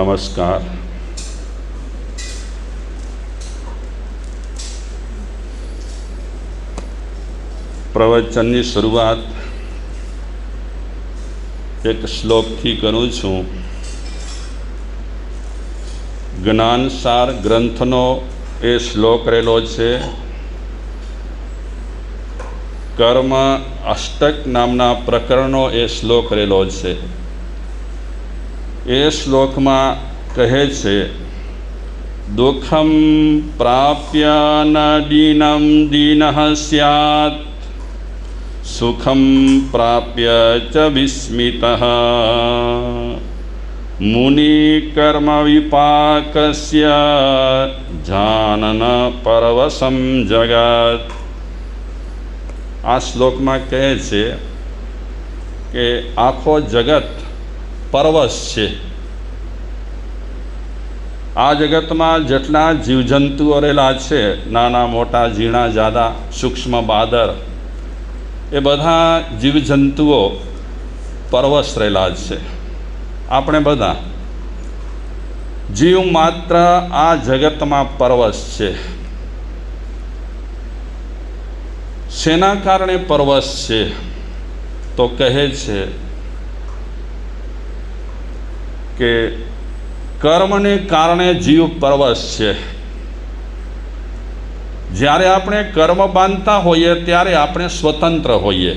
નમસ્કાર. પ્રવચનની શરૂઆત એક શ્લોકથી કરું છું. જ્ઞાનસાર ગ્રંથનો એ શ્લોક રહેલો છે. કર્મ અષ્ટક નામના પ્રકરણનો એ શ્લોક રહેલો છે. એ શ્લોકમાં કહે છે, દુઃખમ પ્રાપ્ય ન દીનમ દીન સ્યાત સુખમ પ્રાપ્ય ચ વિસ્મિત. મુનિ કર્મ વિપાકસ્ય જાનન પરવસમ જગત। આ શ્લોકમાં કહે છે કે આખો જગત પરવશ છે. આ જગતમાં જેટલા જીવજંતુઓ રહેલા છે, નાના મોટા ઝીણા જાદા સૂક્ષ્મ બાદર, એ બધા જીવજંતુઓ પરવશ રહેલા છે. આપણે બધા, જીવ માત્ર આ જગતમાં પરવશ છે. શેના કારણે પરવશ છે? તો કહે છે કે કર્મને કારણે જીવ પરવશ છે. જ્યારે આપણે કર્મ બાંધતા હોઈએ ત્યારે આપણે સ્વતંત્ર હોઈએ.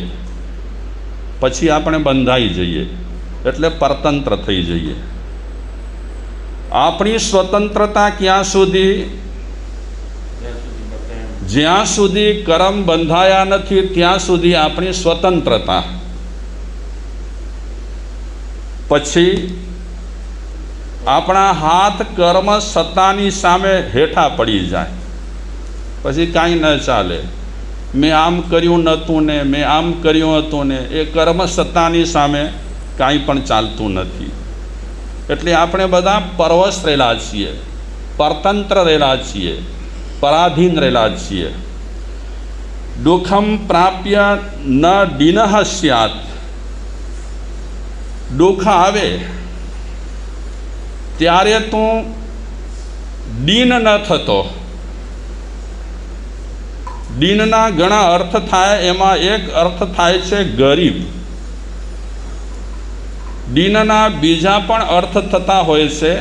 પછી આપણે બંધાઈ જઈએ, એટલે પરતંત્ર થઈ જઈએ. આપણી સ્વતંત્રતા ક્યાં સુધી? જ્યાં સુધી કર્મ બંધાયા નથી, ત્યાં સુધી આપણી સ્વતંત્રતા. પછી આપણા હાથ, કર્મ સત્તાની સામે હેઠા પડી જાય. પછી કાંઈ ન ચાલે. મેં આમ કર્યું નહોતું ને, મેં આમ કર્યું હતું ને, એ કર્મ સત્તાની સામે કાંઈ પણ ચાલતું નથી. એટલે આપણે બધા પરવશ રહેલા છીએ, પરતંત્ર રહેલા છીએ, પરાધીન રહેલા છીએ. દુઃખમ પ્રાપ્ય ન દિનહ સ્યાત. દુઃખ આવે ત્યારે તું દીન ન થતો. દીનના ઘણા અર્થ થાય, એમાં એક અર્થ થાય છે ગરીબ. દીનના બીજા પણ અર્થ થતા હોય છે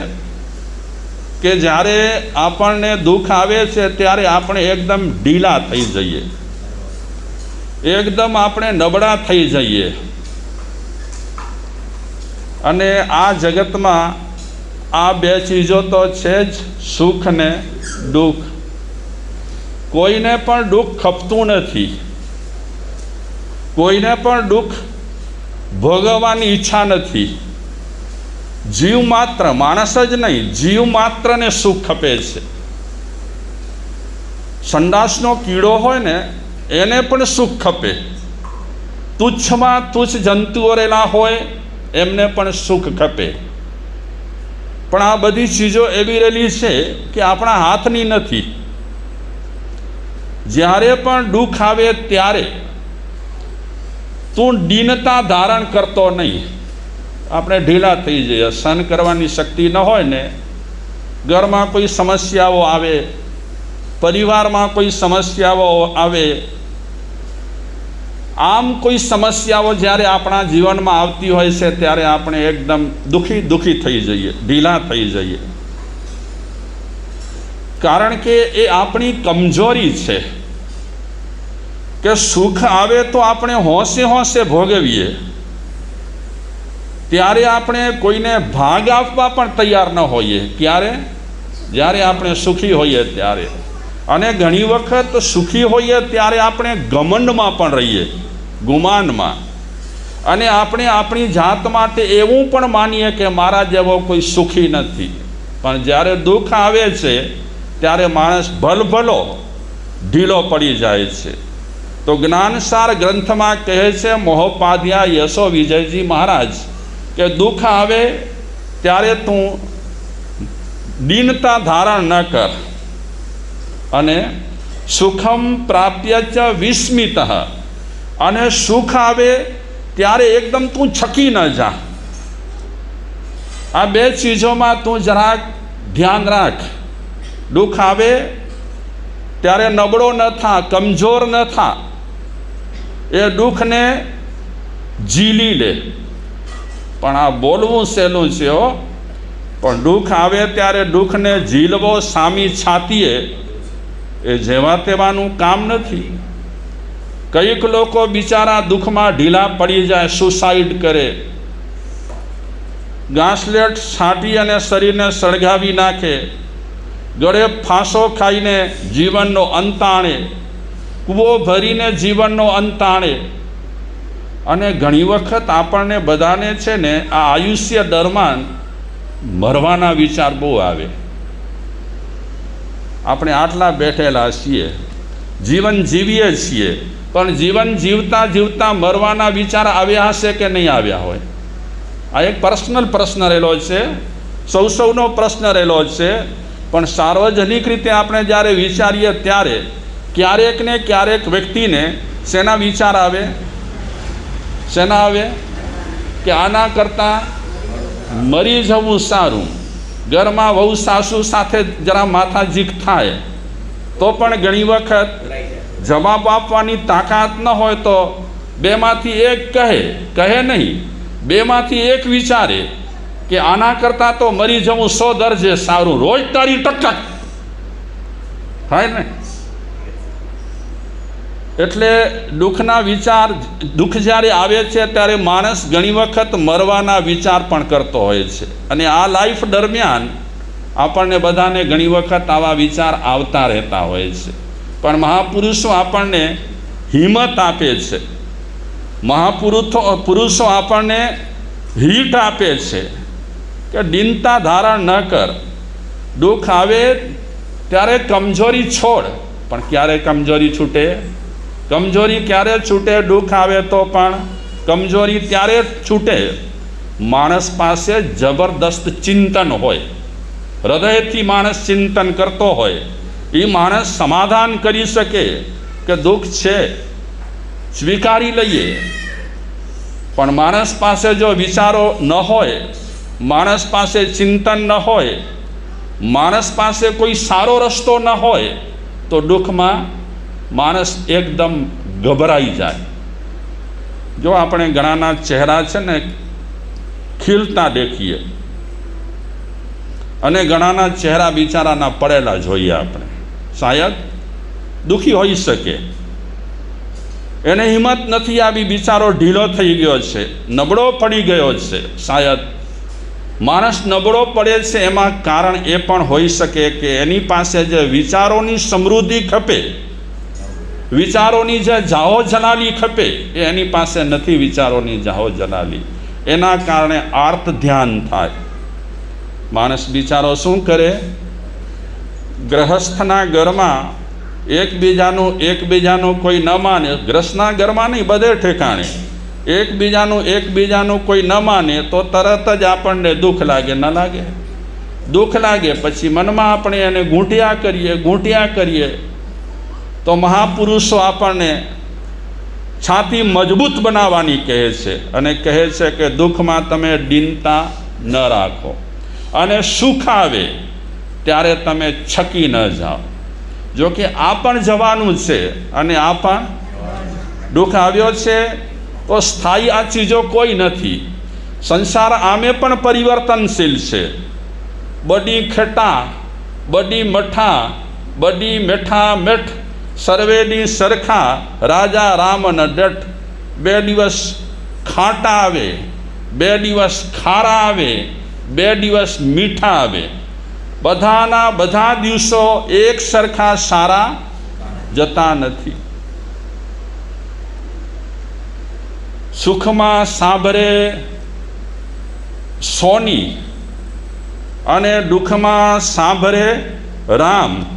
કે જ્યારે આપણને દુઃખ આવે છે ત્યારે આપણે એકદમ ઢીલા થઈ જઈએ. એકદમ આપણે નબળા થઈ જઈએ. અને આ જગતમાં આ બે ચીજો તો છે જ સુખ ને દુઃખ. કોઈને પણ દુઃખ ખપતું નથી. કોઈને પણ દુઃખ ભોગવવાની ઈચ્છા નથી. જીવ માત્ર, માણસ જ નહીં, જીવ માત્રને સુખ ખપે છે. સંડાસનો કીડો હોય ને, એને પણ સુખ ખપે. તુચ્છમાં તુચ્છ જંતુઓ રહેલા હોય, એમને પણ સુખ ખપે. પણ આ બધી ચીજો એવી રહેલી છે કે આપણા હાથની નથી. જ્યારે પણ દુઃખ આવે ત્યારે તું દીનતા ધારણ કરતો નહીં. આપણે ઢીલા થઈ જઈએ. સહન કરવાની શક્તિ ન હોય ને, ઘરમાં કોઈ સમસ્યાઓ આવે, પરિવારમાં કોઈ સમસ્યાઓ આવે આમ કોઈ સમસ્યાઓ જ્યારે આપણા જીવનમાં આવતી હોય છે, ત્યારે આપણે એકદમ દુઃખી દુઃખી થઈ જઈએ, ઢીલા થઈ જઈએ. કારણ કે એ આપણી કમજોરી છે કે સુખ આવે તો આપણે હોંશે હોંશે ભોગવીએ. ત્યારે આપણે કોઈને ભાગ આપવા પણ તૈયાર ન હોઈએ. ક્યારે? જ્યારે આપણે સુખી હોઈએ ત્યારે. અને ઘણી વખત સુખી હોઈએ ત્યારે આપણે ગમંડમાં પણ રહીએ, ગુમાનમાં. અને આપણે આપણી જાત માટે એવું પણ માનીએ કે મારા જેવો કોઈ સુખી નથી. પણ જ્યારે દુઃખ આવે છે, ત્યારે માણસ ભલભલો ઢીલો પડી જાય છે. તો જ્ઞાનસાર ગ્રંથમાં કહે છે મોહોપાધ્યા યશો વિજયજી મહારાજ, કે દુઃખ આવે ત્યારે તું દીનતા ધારણ ન કર. અને સુખમ પ્રાપ્ય ચ વિસ્મિત. અને સુખ આવે ત્યારે એકદમ તું છકી ન જા. આ બે ચીજોમાં તું જરાક ધ્યાન રાખ. દુઃખ આવે ત્યારે નબળો ન થા, કમજોર ન થા. એ દુઃખને ઝીલી લે. પણ આ બોલવું સહેલું છે હો. પણ દુઃખ આવે ત્યારે દુઃખને ઝીલવો સામી છાતીએ એ જેવા તેવાનું કામ નથી. કંઈક લોકો બિચારા દુઃખમાં ઢીલા પડી જાય સુસાઇડ કરે. ગાંસલેટ છાંટી અને શરીરને સળગાવી નાખે. ગળે ફાંસો ખાઈને જીવનનો અંત આણે. કૂવો ભરીને જીવનનો અંત આણે. અને ઘણી વખત આપણને બધાને છે ને આ આયુષ્ય દરમિયાન મરવાના વિચાર બહુ આવે. આપણે આટલા બેઠેલા છીએ. જીવન જીવીએ છીએ. પણ જીવન જીવતા જીવતા મરવાના વિચાર આવ્યા હશે કે નહીં આવ્યા હોય? આ એક પર્સનલ પ્રશ્ન રહેલો છે. સૌ સૌનો પ્રશ્ન રહેલો છે. પણ સાર્વજનિક રીતે આપણે જ્યારે વિચારીએ ત્યારે ક્યારેક ને ક્યારેક વ્યક્તિને શેના વિચાર આવે? શેના આવે? કે આના કરતાં મરી જવું સારું. ઘરમાં વહુ સાસુ સાથે જરા માથાજીક થાય, તો પણ ઘણી વખત જવાબ આપવાની તાકાત ન હોય તો બેમાંથી એક કહે કહે નહીં, બેમાંથી એક વિચારે કે આના કરતાં તો મરી જવું સો દરજે સારું, રોજ તારી ટક્કર. થાય ને? એટલે દુઃખના વિચાર, દુઃખ જ્યારે આવે છે, ત્યારે માણસ ઘણી વખત મરવાના વિચાર પણ કરતો હોય છે. અને આ લાઈફ દરમિયાન આપણને બધાને ઘણી વખત આવા વિચાર આવતા રહેતા હોય છે. પણ મહાપુરુષો આપણને હિંમત આપે છે. મહાપુરુષો પુરુષો આપણને હીટ આપે છે કે દિનતા ધારણ ન કર. દુઃખ આવે ત્યારે કમજોરી છોડ, પણ ક્યારે કમજોરી છૂટે? કમજોરી ક્યારે છૂટે, દુઃખ આવે તો પણ કમજોરી ત્યારે છૂટે. માણસ પાસે જબરદસ્ત ચિંતન હોય. હૃદયથી માણસ ચિંતન કરતો હોય. એ માણસ સમાધાન કરી શકે કે દુઃખ છે, સ્વીકારી લઈએ. પણ માણસ પાસે જો વિચારો ન હોય, માણસ પાસે ચિંતન ન હોય, માણસ પાસે કોઈ સારો રસ્તો ન હોય, તો દુઃખમાં માણસ એકદમ ગભરાઈ જાય. જો આપણે ઘણાના ચહેરા છે ને ખીલતા દેખીએ, અને ઘણાના ચહેરા બિચારાના પડેલા જોઈએ આપણે. શાયદ દુઃખી હોઈ શકે. એને હિંમત નથી આવી બિચારો ઢીલો થઈ ગયો છે, નબળો પડી ગયો છે. શાયદ માણસ નબળો પડે છે એમાં કારણ એ પણ હોઈ શકે કે એની પાસે જે વિચારોની સમૃદ્ધિ ખપે વિચારોની જે જાહો જનાલી ખપે, એ એની પાસે નથી વિચારોની જાહો જનાલી. એના કારણે આર્ત ધ્યાન થાય. માણસ બિચારો શું કરે? ગ્રહસ્થના ઘરમાં એકબીજાનું એકબીજાનું કોઈ ન માને. ગ્રસ્તના ઘરમાં નહીં, બધે ઠેકાણે. એકબીજાનું એકબીજાનું કોઈ ન માને, તો તરત જ આપણને દુઃખ લાગે, ન લાગે? દુઃખ લાગે, પછી મનમાં આપણે એને ગૂંટિયા કરીએ ગૂંટિયા કરીએ. તો મહાપુરુષો આપણને છાતી મજબૂત બનાવવાની કહે છે અને કહે છે કે દુઃખમાં તમે દિનતા ન રાખો. અને સુખ આવે ત્યારે તમે છકી ન જાઓ. જો કે આ પણ જવાનું છે અને આ પણ દુઃખ આવ્યો છે, તો સ્થાયી આ ચીજો કોઈ નથી. સંસાર આમે પણ પરિવર્તનશીલ છે. બડી ખેટા, બડી મઠા, બડી મેઠા મેઠ સર્વેની સરખા રાજા રામન ડટ. બે દિવસ ખાટા આવે, બે દિવસ ખારા આવે, બે દિવસ મીઠા આવે. બધાના બધા દિવસો એક સરખા સારા જતા નથી. સુખમાં સાંભળે સોની અને દુઃખમાં સાંભળે રામ.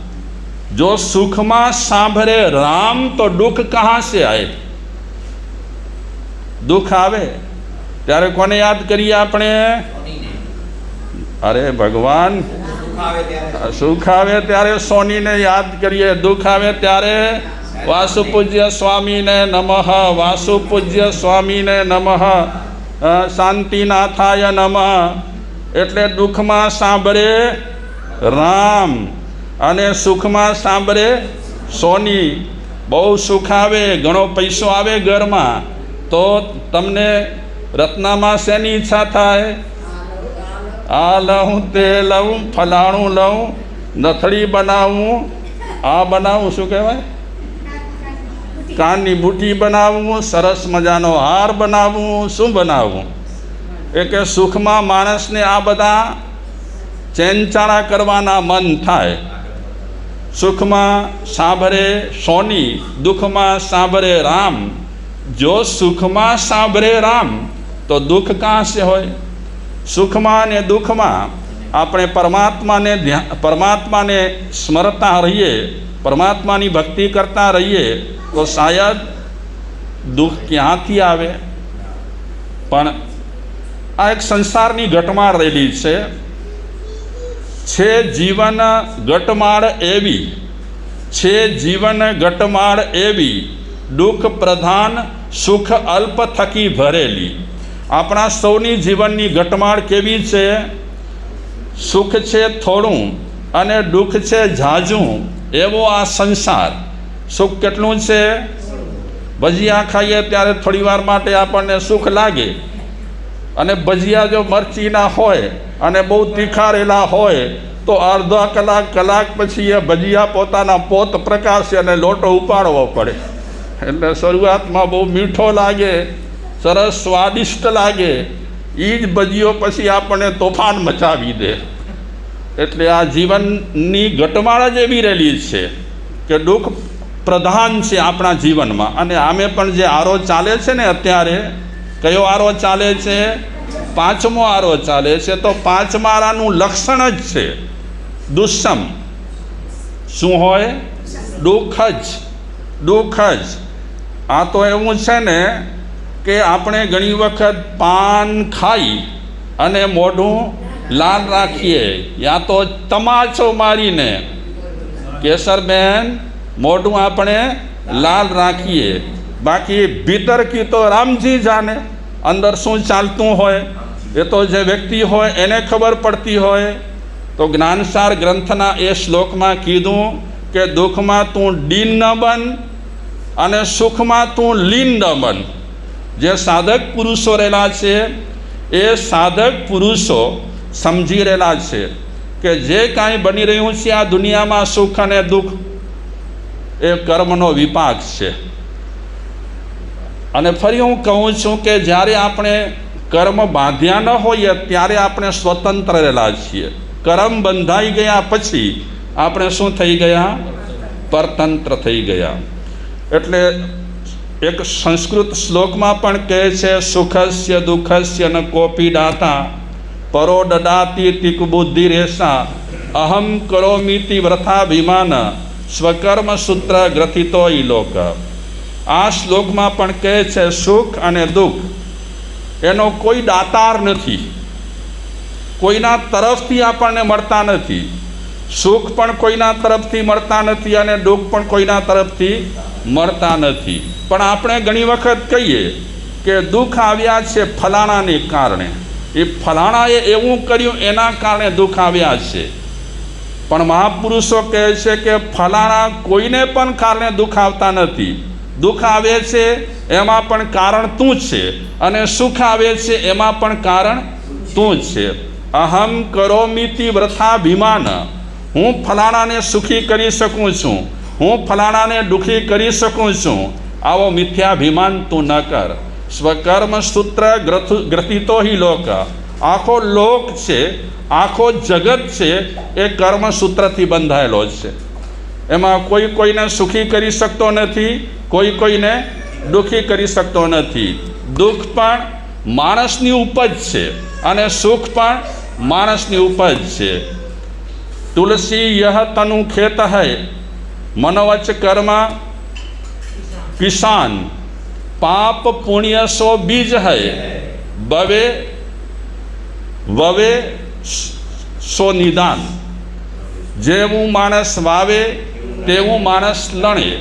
જો સુખમાં સાંભળે રામ તો દુઃખ કહાં से આવે દુઃખ આવે? ત્યારે કોને યાદ કરીએ આપણે? અરે ભગવાન, સુખ આવે ત્યારે સોનીને યાદ કરીએ. દુઃખ આવે ત્યારે વાસુપૂજ્ય સ્વામીને નમઃ, વાસુપૂજ્ય સ્વામીને નમઃ શાંતિનાથાય નમઃ. એટલે દુઃખમાં સાંભળે રામ. અને સુખમાં સાંભળે સોની. બહુ સુખ આવે, ઘણો પૈસો આવે ઘરમાં. તો તમને રત્નામાં શેની ઈચ્છા થાય? આ લઉં, તે લઉં, ફલાણું લઉં, નથળી બનાવું. આ બનાવું, શું કહેવાય? કાનની બુટી બનાવવું સરસ મજાનો હાર બનાવવું શું બનાવવું એ કે સુખમાં માણસને આ બધા ચેનચાળા કરવાના મન થાય. સુખમાં સાંભળે સોની, દુઃખમાં સાંભળે રામ. જો સુખમાં સાંભળે રામ, તો દુઃખ કાં હોય? સુખમાં ને દુઃખમાં આપણે પરમાત્માને ધ્યા, પરમાત્માને સ્મરતા રહીએ, પરમાત્માની ભક્તિ કરતા રહીએ, તો શાયદ દુઃખ ક્યાંથી આવે? પણ આ એક સંસારની ઘટમાં રહેલી છે. છે જીવન ઘટમાળ એવી, છે જીવન ઘટમાળ એવી, દુઃખ પ્રધાન, સુખ અલ્પ થકી ભરેલી. આપણા સૌની જીવનની ઘટમાળ કેવી છે? સુખ છે થોડું અને દુઃખ છે ઝાઝું, એવો આ સંસાર. સુખ કેટલું છે? ભજીયા ખાઈએ ત્યારે થોડી વાર માટે આપણને સુખ લાગે. અને ભજીયા જો મરચીના હોય અને બહુ તીખારેલા હોય, તો અડધા કલાક કલાક પછી એ ભજીયા પોતાના પોત પ્રકાશે અને લોટો ઉપાડવો પડે. એટલે શરૂઆતમાં બહુ મીઠો લાગે, સરસ સ્વાદિષ્ટ લાગે એ જ ભજીયો પછી આપણને તોફાન મચાવી દે. એટલે આ જીવનની ઘટમાળા જ એવી રહેલી છે કે દુઃખ પ્રધાન છે આપણા જીવનમાં. અને આમે પણ જે આરો ચાલે છે ને અત્યારે કયો આરો ચાલે છે? પાંચમો આરો ચાલે છે. તો પાંચમા આરાનું લક્ષણ જ છે. દુષ્સમ શું હોય? દુઃખ જ. દુઃખ જ. આ તો એવું છે ને કે આપણે ઘણી વખત પાન ખાઈ અને મોઢું લાલ રાખીએ. યા તો તમાચો મારીને. કેસરબેન મોઢું આપણે લાલ રાખીએ. બાકી ભીતર કી તો રામજી જાને અંદર શું ચાલતું હોય, એ તો જે વ્યક્તિ હોય એને ખબર પડતી હોય. તો જ્ઞાનસાર ગ્રંથના એ શ્લોકમાં કીધું કે દુઃખમાં તું ડીન ન બન અને સુખમાં તું લીન ન બન. જે સાધક પુરુષો રહેલા છે, એ સાધક પુરુષો સમજી રહેલા છે કે જે કાંઈ બની રહ્યું છે આ દુનિયામાં સુખ અને દુઃખ, એ કર્મનો વિપાક છે. અને ફરી હું કહું છું કે જ્યારે આપણે કર્મ બાંધ્યા ન હોઈએ, ત્યારે આપણે સ્વતંત્ર રહેલા છીએ. કર્મ બંધાઈ ગયા પછી આપણે શું થઈ ગયા? પરતંત્ર થઈ ગયા. એટલે એક સંસ્કૃત શ્લોકમાં પણ કહે છે, સુખસ્ય દુઃખસ્ય ન કોપી દાતા, પરો દદાતી તિક બુદ્ધિ રેસા, અહમ કરોમિતિ વ્રથાભિમાન સ્વકર્મ સૂત્ર ગ્રથિતો ઈ લોક. આ શ્લોકમાં પણ કહે છે, સુખ અને દુઃખ એનો કોઈ દાતાર નથી. કોઈના તરફથી આપણને મળતા નથી. સુખ પણ કોઈના તરફથી મળતા નથી અને દુઃખ પણ કોઈના તરફથી મળતા નથી. પણ આપણે ઘણી વખત કહીએ કે દુઃખ આવ્યા છે ફલાણાને કારણે. એ ફલાણાએ એવું કર્યું એના કારણે દુઃખ આવ્યા છે. પણ મહાપુરુષો કહે છે કે ફલાણા કોઈને પણ કારણે દુઃખ આવતા નથી. દુઃખ આવે છે, એમાં પણ કારણ તું છે. અને સુખ આવે છે, એમાં પણ કારણ તું જ છે. અહમ કરોમિતિ વ્રથાભિમાન હું ફલાણાને સુખી કરી શકું છું. હું ફલાણાને દુઃખી કરી શકું છું. આવો મિથ્યાભિમાન તું ન કર. સ્વકર્મ સૂત્ર ગ્રથિતો હિ લોક. આખો લોક છે, આખો જગત છે, એ કર્મસૂત્રથી બંધાયેલો છે. એમાં કોઈ કોઈને સુખી કરી શકતો નથી, કોઈ કોઈને દુઃખી કરી શકતો નથી. દુઃખ પણ માણસની ઉપજ છે અને સુખ પણ માણસની ઉપજ છે. તુલસી યહ તનુ ખેત હૈ, મનોવચ કર્મ કિસાન. પાપ પુણ્ય સો બીજ હૈ બવે વવે સો નિદાન. જેવું માણસ વાવે તેવું માણસ લણે.